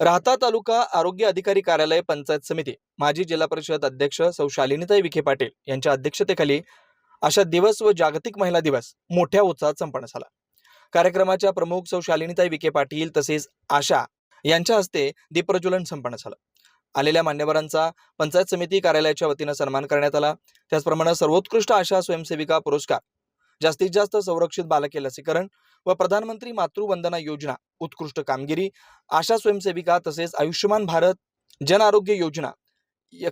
राहता तालुका आरोग्य अधिकारी कार्यालय पंचायत समिती. माजी जिल्हा परिषद अध्यक्ष सौ शालिनीताई विखे पाटील यांच्या अध्यक्षतेखाली अशा दिवस व जागतिक महिला दिवस मोठ्या उत्साहात संपन्न झाला. कार्यक्रमाच्या प्रमुख सौ शालिनीताई विखे पाटील तसेच आशा यांच्या हस्ते दीपप्रज्वलन संपन्न झालं. आलेल्या मान्यवरांचा पंचायत समिती कार्यालयाच्या वतीनं सन्मान करण्यात आला. त्याचप्रमाणे सर्वोत्कृष्ट आशा स्वयंसेविका पुरस्कार जास्तीत जास्त संरक्षित बालके लसीकरण व प्रधानमंत्री मातृवंदना योजना उत्कृष्ट कामगिरी आशा स्वयंसेविका तसेच आयुष्यमान भारत जन आरोग्य योजना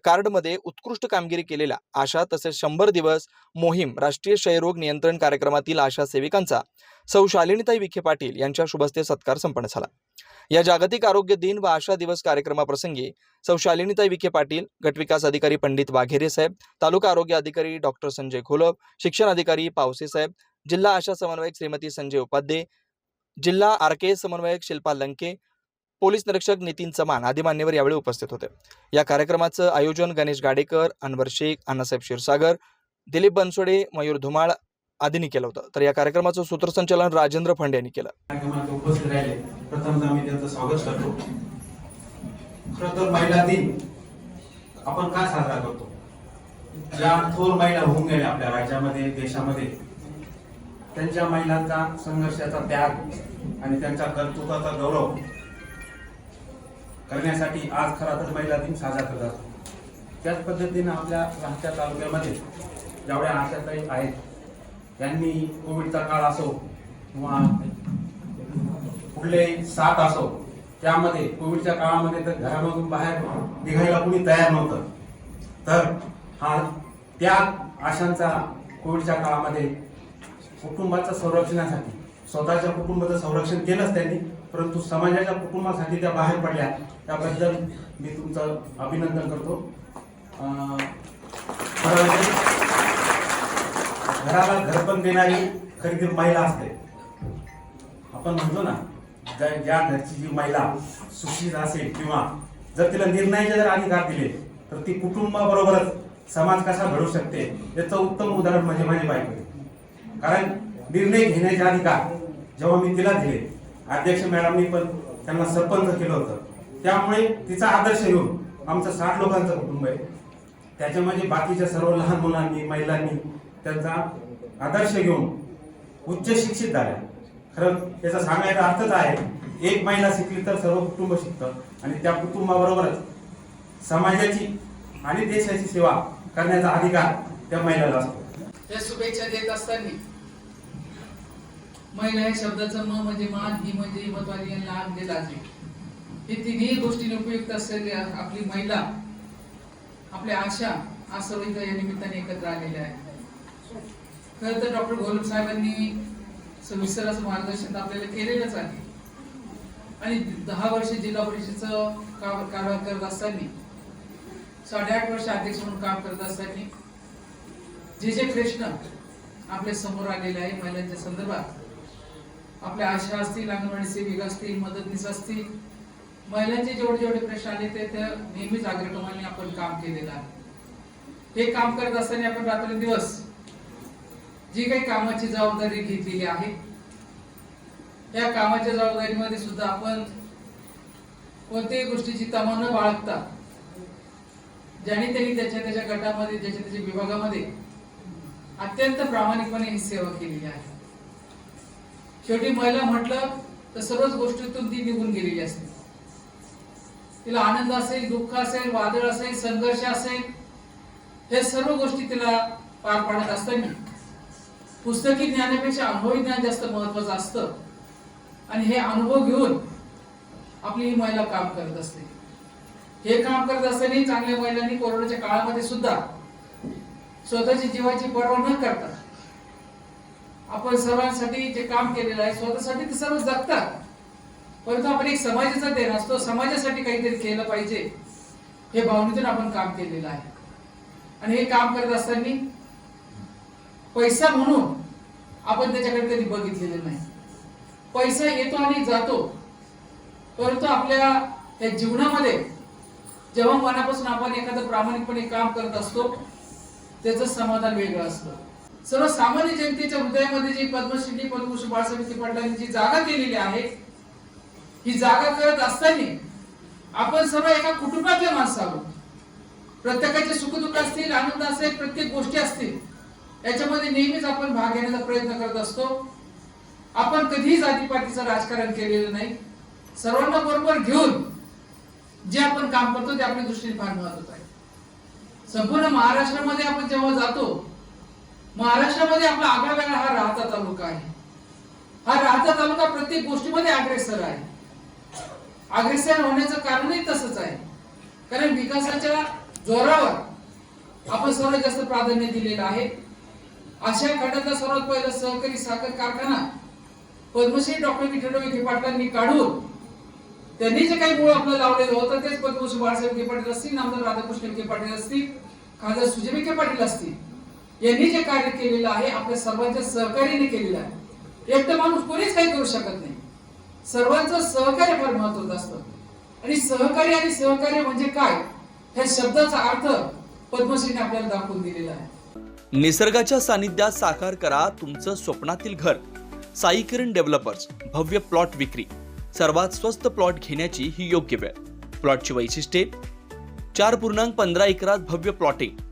कार्डमध्ये उत्कृष्ट कामगिरी केलेल्या आशा तसेच शंभर दिवस मोहीम राष्ट्रीय क्षयरोग नियंत्रण कार्यक्रमातील आशा सेविकांचा सौ शालिनीताई विखे पाटील यांच्या शुभस्ते सत्कार संपन्न झाला. या जागतिक आरोग्य दिन व आशा दिवस कार्यक्रमाप्रसंगी सौ शालिनीताई विखे पाटील गटविकास अधिकारी पंडित वाघेरे साहेब तालुका आरोग्य अधिकारी डॉक्टर संजय घोलप शिक्षण अधिकारी पावसे साहेब जिल्हा आशा समन्वयक श्रीमती संजय उपाध्ये जिल्हा आर के समन्वयक शिल्पा लंके पोलीस निरीक्षक नितीन चमान आदी मान्यवर यावेळी उपस्थित होते. या कार्यक्रमाचं आयोजन गणेश गाडेकर अनवर शेख अण्णासाहेब क्षीरसागर दिलीप बनसोडे मयूर धुमाळ आदींनी केलं होतं. तर या कार्यक्रमाचं सूत्रसंचालन राजेंद्र फंडे यांनी केलं. स्वागत करतो. महिला दिन. आपण का साजरा करतो? ज्या थोर महिला होऊन गेल्या आपल्या राज्यामध्ये देशामध्ये त्यांच्या महिलांचा संघर्षाचा त्याग आणि त्यांच्या कर्तृत्वाचा गौरव करण्यासाठी आज खरा तर महिला दिन साजरा करत असतो. त्याच पद्धतीनं आपल्या राहत्या तालुक्यामध्ये जेवढ्या आशाताई आहेत. त्यांनी कोविडचा काळ असो किंवा पुढले सात असो त्यामध्ये कोविडच्या काळामध्ये तर घरामधून बाहेर निघायला कुणी तयार नव्हतं. तर हा त्या आशांचा कोविडच्या काळामध्ये कुटुंबाचं संरक्षणासाठी स्वतःच्या कुटुंबाचं संरक्षण केलंच त्यांनी. परंतु समाजाच्या कुटुंबासाठी त्या बाहेर पडल्या. त्याबद्दल मी तुमचं अभिनंदन करतो. घराला घरपण देणारी खरी ती महिला असते. आपण म्हणतो ना ज्या- ज्या घरची जी महिला सुशिक्षित असेल किंवा जर तिला निर्णयाचे जर अधिकार दिले तर ती कुटुंबाबरोबरच समाज कसा घडू शकते याचं उत्तम उदाहरण म्हणजे माझी बायको कारण निर्णय घेण्याचे अधिकार जेव्हा मी तिला दिले अध्यक्ष मॅडमनी पण त्यांना सरपंच केलं होतं. त्यामुळे तिचा आदर्श घेऊन आमचं साठ लोकांचं कुटुंब आहे. त्याच्यामध्ये बाकीच्या सर्व लहान मुलांनी महिलांनी त्यांचा आदर्श घेऊन उच्च शिक्षित झाल्या खरं त्याचा सांगायचा अर्थच आहे एक महिला शिकली तर सर्व कुटुंब शिकतं. आणि त्या कुटुंबाबरोबरच समाजाची आणि देशाची सेवा करण्याचा अधिकार त्या महिलाला असतो. त्या शुभेच्छा देत असताना महिला या शब्दाचं म म्हणजे मान ही म्हणजे महत्वाची आणि लहान म्हणजे लाजमी हे तिन्ही गोष्टीने उपयुक्त असलेली आपली महिला आपल्या आशा आसवित या निमित्ताने एकत्र आलेल्या आहेत. खरं तर डॉक्टर गोलम साहेबांनी सविस्तर असं मार्गदर्शन तर आपल्याला केलेलंच आहे. आणि दहा वर्ष जिल्हा परिषदेचं काम कारभार करत असताना साडेआठ वर्ष अध्यक्ष म्हणून काम करत असताना जे जे प्रश्न आपल्यासमोर आलेले आहे महिलांच्या संदर्भात आपल्या आशा असतील अंगणवाडी सेविका असतील मदतनीस असतील. महिलांचे जेवढे जेवढे प्रश्न आले ते त्या नेहमीच आग्रहप्रमाणे आपण काम केलेलं आहे. हे काम करत असताना आपण रात्रंदिवस जी काही कामाची जबाबदारी घेतलेली आहे या कामाच्या जबाबदारीमध्ये सुद्धा आपण कोणत्याही गोष्टीची तमा न बाळगता ज्याने त्यांनी त्याच्या त्याच्या गटामध्ये ज्याच्या त्याच्या विभागामध्ये अत्यंत प्रामाणिकपणे ही सेवा केलेली आहे. शेवटी महिला म्हटलं तर सर्वच गोष्टीतून ती निघून गेलेली असते. तिला आनंद असेल दुःख असेल वादळ असेल संघर्ष असेल हे सर्व गोष्टी तिला पार पाडत असताना. पुस्तकी ज्ञानापेक्षा अनुभवी ज्ञान जास्त महत्वाचं असतं. आणि हे अनुभव घेऊन आपली ही महिला काम करत असते. हे काम करत असताना चांगल्या महिलांनी कोरोनाच्या काळामध्ये सुद्धा स्वतःची जीवाची पर्वा न करता आपण सर्वांसाठी जे काम केलेलं आहे स्वतःसाठी ते सर्व जगतात. परंतु आपण एक समाजाचा देण असतो. समाजासाठी काहीतरी केलं पाहिजे. हे भावनेतून आपण काम केलेलं आहे. आणि हे काम करत असताना पैसा म्हणून आपण त्याच्याकडे कधी बघितलेलं नाही. पैसा येतो आणि जातो. परंतु आपल्या या जीवनामध्ये जेव्हा मनापासून आपण एखादं प्रामाणिकपणे काम करत असतो त्याचं समाधान वेगळं असतं. सर्वसामान्य जनतेच्या हृदयामध्ये जी पद्मश्री पद्मभूषण बाळासाहेब विखे पाटलांनी जी जागा केलेली आहे ही जागा करत असताना आपण सर्व एका कुटुंबातले माणसं आहोत. प्रत्येकाचे सुखदुःख असतील आनंद असेल प्रत्येक गोष्टी असतील याच्यामध्ये नेहमीच आपण भाग घेण्याचा प्रयत्न करत असतो. आपण कधीही जातीपातीचं राजकारण केलेलं नाही. सर्वांना बरोबर घेऊन जे आपण काम करतो ते आपल्या दृष्टीने फार महत्वाचं आहे. संपूर्ण महाराष्ट्रामध्ये आपण जेव्हा जातो महाराष्ट्रामध्ये आपला आगळा वेगळा हा राहता तालुका आहे. हा राहता तालुका प्रत्येक गोष्टीमध्ये अग्रेसर आहे. अग्रेसर होण्याचं कारणही तसंच आहे. कारण विकासाच्या जोरावर आपण सर्वात जास्त प्राधान्य दिलेलं आहे. अशा खंडातला सर्वात पहिला सहकारी साखर कारखाना पद्मश्री डॉक्टर विठ्ठल विखे पाटलांनी काढून त्यांनी जे काही मूळ आपलं लावलेलं होतं तेच पद्मश्री बाळासाहेब विखे पाटील असतील नामदार राधाकृष्ण विखे पाटील असतील खासदार सुजय विखे पाटील असतील यांनी जे कार्य केलेलं आहे आपल्या सर्वांच्या सहकार्याने केलेलं आहे. एकटं माणूस कोणीच काही करू शकत नाही. सर्वांचं सहकार्य फार महत्वाचं असतं. आणि सहकार्य आणि सहकार्य म्हणजे काय? ह्या शब्दाचा अर्थ पद्मश्रीने आपल्याला दाखवून दिलेला आहे. निसर्गाच्या सानिध्यात साकार करा तुमचं स्वप्नातील घर. साई किरण डेव्हलपर्स भव्य प्लॉट विक्री. सर्वात स्वस्त प्लॉट घेण्याची ही योग्य वेळ. प्लॉटची वैशिष्ट्ये. चार पूर्णांक पंधरा एकरात भव्य प्लॉटिंग.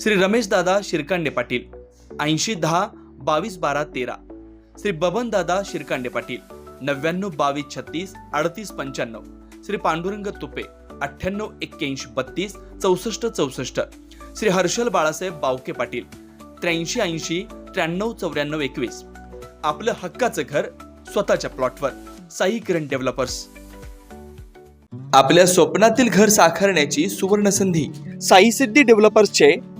श्री रमेश दादा शिरकांडे पाटील ऐंशी दहा बावीस बारा तेरा. श्री बबन दादा शिरकांडे पाटील नव्याण्णव बावीस छत्तीस अडतीस पंच्याण्णव. श्री पांडुरंग तुपे अठ्ठ्याण्णव एक्क्याऐंशी बत्तीस चौसष्ट चौसष्ट. श्री हर्षल बाळासाहेब बावके पाटील त्र्याऐंशी ऐंशी त्र्याण्णव चौऱ्याण्णव एकवीस. आपलं हक्काचं घर स्वतःच्या प्लॉटवर. साई किरण डेव्हलपर्स. आपल्या स्वप्नातील घर साकारण्याची सुवर्ण संधी साई सिद्धी डेव्हलपर्सचे